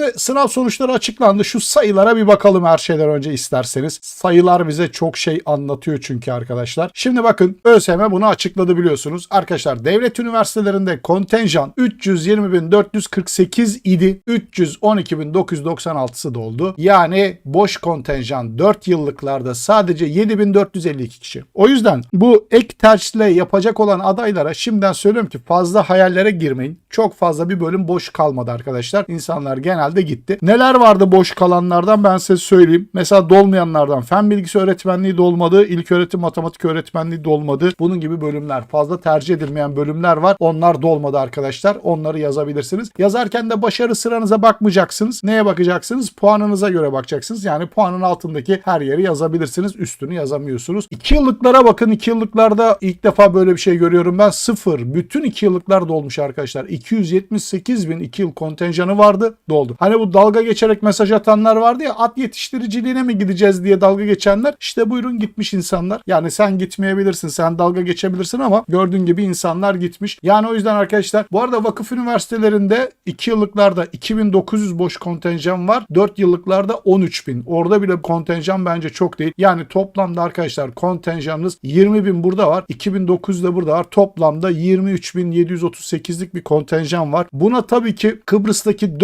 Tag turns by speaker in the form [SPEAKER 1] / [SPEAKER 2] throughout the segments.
[SPEAKER 1] Şimdi sınav sonuçları açıklandı. Şu sayılara bir bakalım her şeyden önce isterseniz. Sayılar bize çok şey anlatıyor çünkü arkadaşlar. Şimdi bakın ÖSYM bunu açıkladı biliyorsunuz. Arkadaşlar devlet üniversitelerinde kontenjan 320.448 idi. 312.996'sı doldu. Yani boş kontenjan 4 yıllıklarda sadece 7.452 kişi. O yüzden bu ek tercihle yapacak olan adaylara şimdiden söylüyorum ki fazla hayallere girmeyin. Çok fazla bir bölüm boş kalmadı arkadaşlar. İnsanlar genelde gitti. Neler vardı boş kalanlardan ben size söyleyeyim. Mesela dolmayanlardan fen bilgisi öğretmenliği dolmadı. İlköğretim matematik öğretmenliği dolmadı. Bunun gibi bölümler fazla tercih edilmeyen bölümler var. Onlar dolmadı arkadaşlar. Onları yazabilirsiniz. Yazarken de başarı sıranıza bakmayacaksınız. Neye bakacaksınız? Puanınıza göre bakacaksınız. Yani puanın altındaki her yeri yazabilirsiniz. Üstünü yazamıyorsunuz. 2 yıllıklara bakın. 2 yıllıklarda ilk defa böyle bir şey görüyorum ben. Sıfır. Bütün 2 yıllıklar dolmuş arkadaşlar. 278 bin 2 yıl kontenjanı vardı. Doldu. Hani bu dalga geçerek mesaj atanlar vardı ya at yetiştiriciliğine mi gideceğiz diye dalga geçenler. İşte buyurun gitmiş insanlar. Yani sen gitmeyebilirsin. Sen dalga geçebilirsin ama gördüğün gibi insanlar gitmiş. Yani o yüzden arkadaşlar bu arada vakıf üniversitelerinde 2 yıllıklarda 2900 boş kontenjan var. 4 yıllıklarda 13000. Orada bile kontenjan bence çok değil. Yani toplamda arkadaşlar kontenjanınız 20 bin burada var. 2900 de burada var. Toplamda 23.738'lik bir kontenjan var. Buna tabii ki Kıbrıs'taki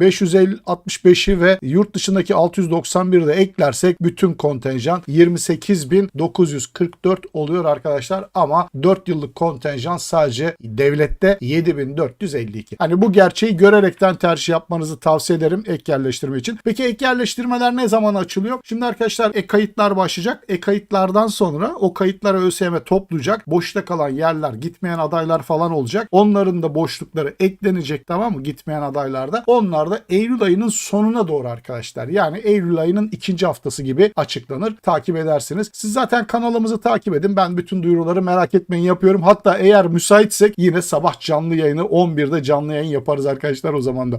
[SPEAKER 1] 4565'i ve yurt dışındaki 691'i de eklersek bütün kontenjan 28.944 oluyor arkadaşlar. Ama 4 yıllık kontenjan sadece devlette 7452. Hani bu gerçeği görerekten tercih yapmanızı tavsiye ederim ek yerleştirme için. Peki ek yerleştirmeler ne zaman açılıyor? Şimdi arkadaşlar ek kayıtlar başlayacak. Ek kayıtlardan sonra o kayıtlara ÖSYM toplayacak. Boşta kalan yerler, gitmeyen adaylar falan olacak. Onların da boşlukları eklenecek tamam mı? Gitmeyen adaylarda. Onlar da Eylül ayının sonuna doğru arkadaşlar. Yani Eylül ayının ikinci haftası gibi açıklanır. Takip edersiniz. Siz zaten kanalımızı takip edin. Ben bütün duyuruları merak etmeyin yapıyorum. Hatta eğer müsaitsek yine sabah canlı yayını 11'de canlı yayın yaparız arkadaşlar o zaman da.